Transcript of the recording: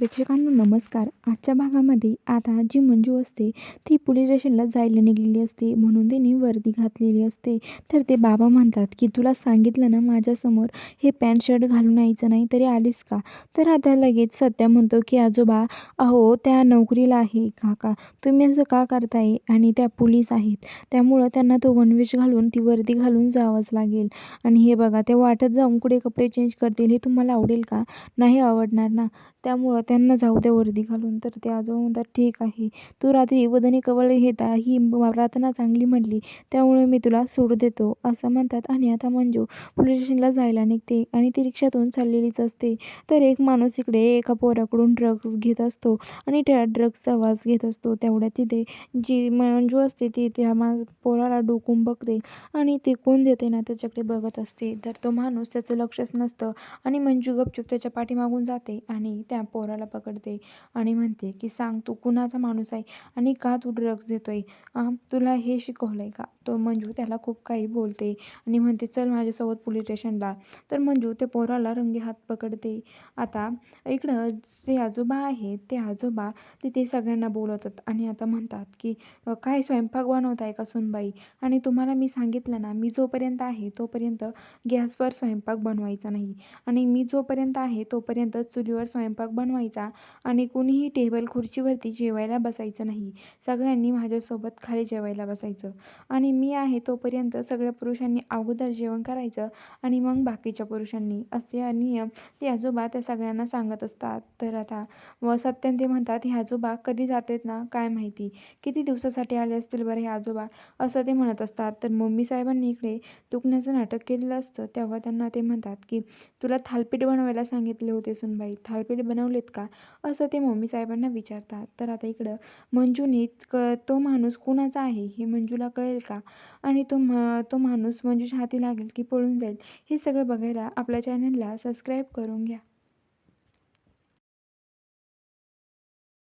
प्रेक्षकांनो नमस्कार. आजच्या भागामध्ये आता जी मंजू असते ती पोलीस स्टेशनला जायला निघलेली असते. म्हणून तिने वर्दी घातलेली असते. तर ते बाबा म्हणतात की तुला सांगितलं ना माझ्यासमोर हे पॅन्ट शर्ट घालून यायचं नाही तरी आलीस का? तर आता लगेच सत्या म्हणतो की आजोबा अहो त्या नोकरीला आहे. काका तुम्ही असं का करताय? आणि त्या पोलीस आहेत. त्यामुळं त्यांना तो वनवेश घालून ती वर्दी घालून जावंच लागेल. आणि हे बघा ते वाटत जाऊन कुठे कपडे चेंज करतील हे तुम्हाला आवडेल का? नाही आवडणार ना. त्यामुळं त्यांना जाऊ द्या वर्दी घालून. तर ते आजोबा म्हणतात ठीक आहे. तू रात्री वदनी कवळ घेता ही प्रार्थना चांगली म्हटली त्यामुळे मी तुला सोड देतो. असं म्हणतात आणि आता मंजू पोलीस स्टेशनला जायला निघते आणि ती रिक्षातून चाललेलीच असते. तर एक माणूस इकडे एका पोराकडून ड्रग्स घेत असतो आणि त्या ड्रग्सचा वास घेत असतो. तेवढ्यात तिथे जी मंजू असते ती त्या मा पोराला डोकून बघते आणि ते कोण देते ना त्याच्याकडे बघत असते. तर तो माणूस त्याचं लक्षच नसतं आणि मंजू गपचूप त्याच्या पाठीमागून जाते आणि त्या पोराला पकडते आणि म्हणते की सांग तू कुणाचा माणूस आहे आणि का तू ड्रग्ज देतोय आहे तुला हे शिकवलं आहे का? तो मंजू त्याला खूप काही बोलते आणि म्हणते चल माझ्यासोबत पोलीस स्टेशनला तर मंजू त्या पोराला रंगी हात पकडते. आता इकडं जे आजोबा आहेत ते आजोबा तिथे सगळ्यांना बोलवतात आणि आता म्हणतात की काय स्वयंपाक बनवत आहे का सुनबाई? आणि तुम्हाला मी सांगितलं ना मी जोपर्यंत आहे तोपर्यंत गॅसवर स्वयंपाक बनवायचा नाही. आणि मी जोपर्यंत आहे तोपर्यंत चुलीवर स्वयंपाक बनवायचा आणि कुणीही टेबल खुर्चीवरती जेवायला बसायचं नाही. सगळ्यांनी माझ्यासोबत खाली जेवायला बसायचं. आणि मी आहे तोपर्यंत सगळ्या पुरुषांनी अगोदर जेवण करायचं आणि मग बाकीच्या पुरुषांनी असे नियम ते आजोबा त्या सगळ्यांना सांगत असतात. तर आता व सत्यन ते म्हणतात हे आजोबा कधी जातात ना? काय माहिती? किती दिवसासाठी आले असतील बरं हे आजोबा? असं ते म्हणत असतात. तर मम्मी साहेबांनी इकडे दुखण्याचं नाटक केलेलं असतं. तेव्हा त्यांना ते म्हणतात की तुला थालपीठ बनवायला सांगितले होते सुनबाई. थालपीठ बनवलेत का? असं ते मम्मी साहेबांना विचारतात. तर आता इकडं मंजूने क तो माणूस कुणाचा आहे? हे मंजूला कळेल का? आणि तो मा तो माणूस मंजूच्या हाती लागेल की पळून जाईल. हे सगळं बघायला आपल्या चॅनलला सबस्क्राईब करून घ्या.